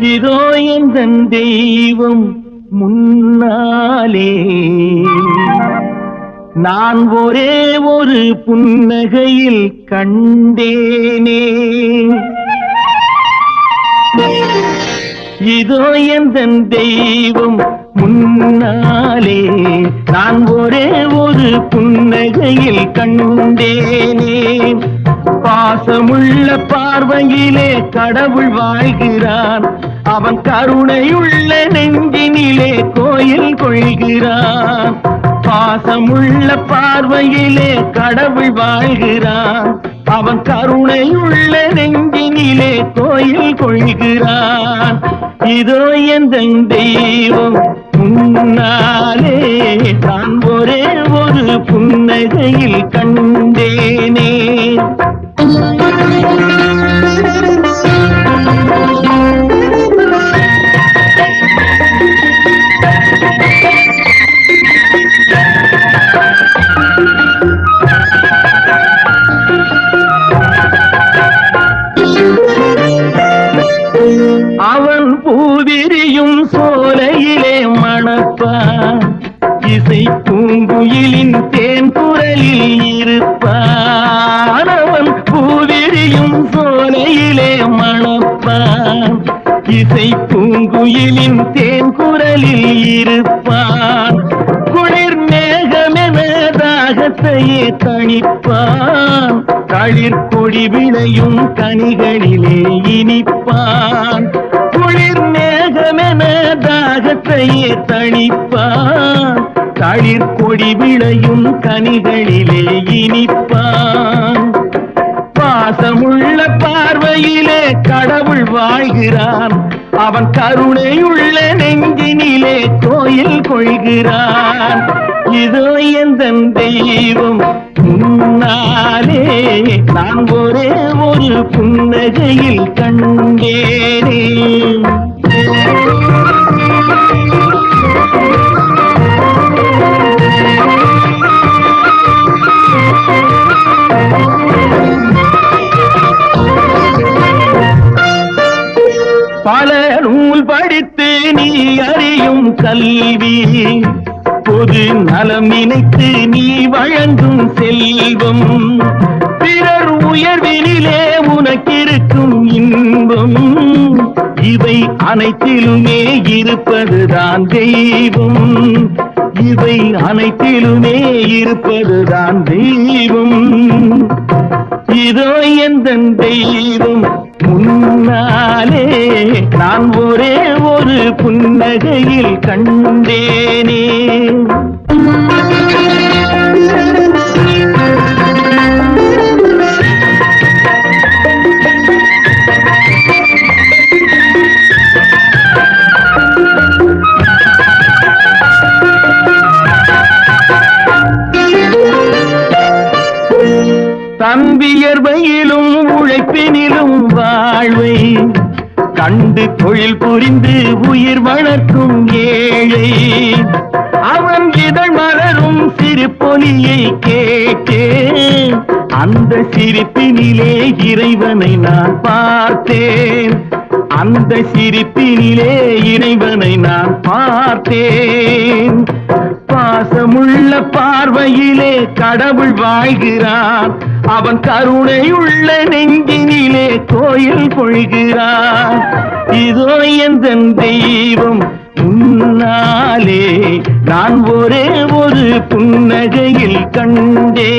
இதோ எந்த தெய்வம் முன்னாலே. நான் ஒரே ஒரு புன்னகையில் கண்டேனே. இதோ எந்த தெய்வம் முன்னாலே. நான் ஒரே ஒரு புன்னகையில் கண்டேனே. பாசமுள்ள பார்வையிலே கடவுள் வாழ்கிறான் அவன் கருணையுள்ள நெஞ்சினிலே கோயில் கொள்கிறான் பாசமுள்ள பார்வையிலே கடவுள் வாழ்கிறான் அவன் கருணையுள்ள நெஞ்சினிலே கோயில் கொள்கிறான் இதோ எந்த தெய்வம் முன்னாலே நான் ஒரே ஒரு புன்னகையில் கண்டேனே பூவிரியும் சோலையிலே மணப்பான். இசை பூங்குயிலின் தேன் குரலில் இருப்பான். அவன் பூவிரியும் சோலையிலே மணப்பான். இசை பூங்குயிலின் தேன் குரலில் இருப்பான். குளிர் மேகமென தாகத்தையே தணிப்பான். களிர் கொடி விளையும் கனிகளிலே இனிப்பான். தாகத்தையே தணிப்பான். தளிர் கொடி விளையும் கனிகளிலே இனிப்பான். பாசமுள்ள பார்வையிலே கடவுள் வாழ்கிறான். அவன் கருணையுள்ள நெஞ்சினிலே கோயில் கொள்கிறான். இதோ எந்த தெய்வம் முன்னாலே நான் ஒரே ஒரு புன்னகையில் கண்டேனே. கல்வி. பொது நலம் நினைத்து நீ வழங்கும் செல்வம். பிறர் உயர்வினிலே உனக்கிருக்கும் இன்பம். இவை அனைத்திலுமே இருப்பதுதான் தெய்வம். இவை அனைத்திலுமே இருப்பதுதான் தெய்வம். இதோ எந்த தெய்வம் முன்னாலே நான் ஒரே புன்னகையில் கண்டேனே. தம்பியர்வையிலும் உழைப்பினிலும் வாழ்வை கண்டு தொழில் புரிந்து உயிர் வளர்க்கும் ஏழை. அவன் இதழ் மலரும் சிறு பொலியை கேட்டேன் அந்த சிரிப்பினிலே இறைவனை நான் பார்த்தேன். அந்த சிரிப்பினிலே இறைவனை நான் பார்த்தேன். பாசமுள்ள பார்வையிலே கடவுள் வாழ்கிறான் அவன் கருணையுள்ள நெஞ்சினிலே கோயில் கொள்கிறான் இதோ எந்த தெய்வம் முன்னாலே நான் ஒரே ஒரு புன்னகையில் கண்டே